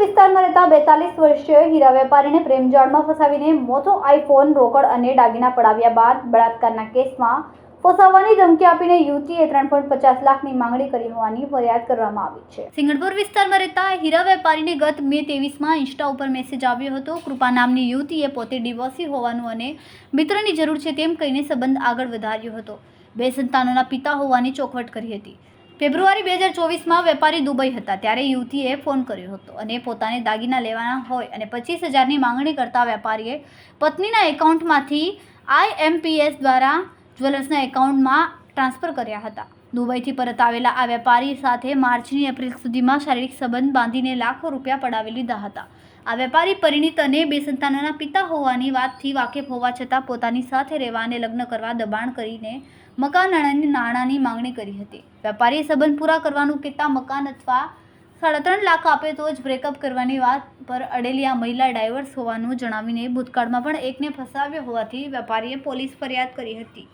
વિસ્તારમાં રહેતા બેતાલીસ વર્ષીય હીરા વેપારીને પ્રેમજાળમાં ફસાવીને મોટો આઈફોન, રોકડ અને દાગીના પડાવ્યા બાદ બળાત્કારના કેસમાં ફસાવવાની ધમકી આપીને યુવતીએ ત્રણ પોઈન્ટ પચાસ લાખની માંગણી કરી હોવાની ફરિયાદ કરવામાં આવી છે. સિંગણપુર વિસ્તારમાં રહેતા હીરા વેપારીને ગત મે ત્રેવીસમાં ઇન્સ્ટા ઉપર મેસેજ આવ્યો હતો, કૃપા નામની યુવતીએ પોતે ડિવોર્સી હોવાનું અને મિત્રની જરૂર છે તેમ કહીને સંબંધ આગળ વધાર્યો હતો. બે સંતાનોના પિતા હોવાની ચોખવટ કરી હતી. ફેબ્રુઆરી બે હજાર ચોવીસમાં વેપારી દુબઈ હતા. ત્યારે યુવતીએ ફોન કર્યો હતો અને પોતાને દાગીના લેવાના હોય અને પચીસ હજારની માંગણી કરતા વેપારીએ પત્નીના એકાઉન્ટમાંથી આઈએમપીએસ દ્વારા જ્વેલર્સના એકાઉન્ટમાં ટ્રાન્સફર કર્યા હતા. દુબઈથી પરત આવેલા આ વેપારી સાથે માર્ચની એપ્રિલ સુધીમાં શારીરિક સંબંધ બાંધીને લાખો રૂપિયા પડાવી લીધા હતા. આ વેપારી પરિણીત અને બે સંતાનોના પિતા હોવાની વાતથી વાકેફ હોવા છતાં પોતાની સાથે રહેવા અને લગ્ન કરવા દબાણ કરીને મકાન નાણાંની નાણાંની માંગણી કરી હતી. વેપારીએ સંબંધ પૂરા કરવાનું કહેતા મકાન અથવા સાડા ત્રણ લાખ આપે તો જ બ્રેકઅપ કરવાની વાત પર અડેલી આ મહિલા ડાયવર્સ હોવાનું જણાવીને ભૂતકાળમાં પણ એકને ફસાવ્યો હોવાથી વેપારીએ પોલીસ ફરિયાદ કરી હતી.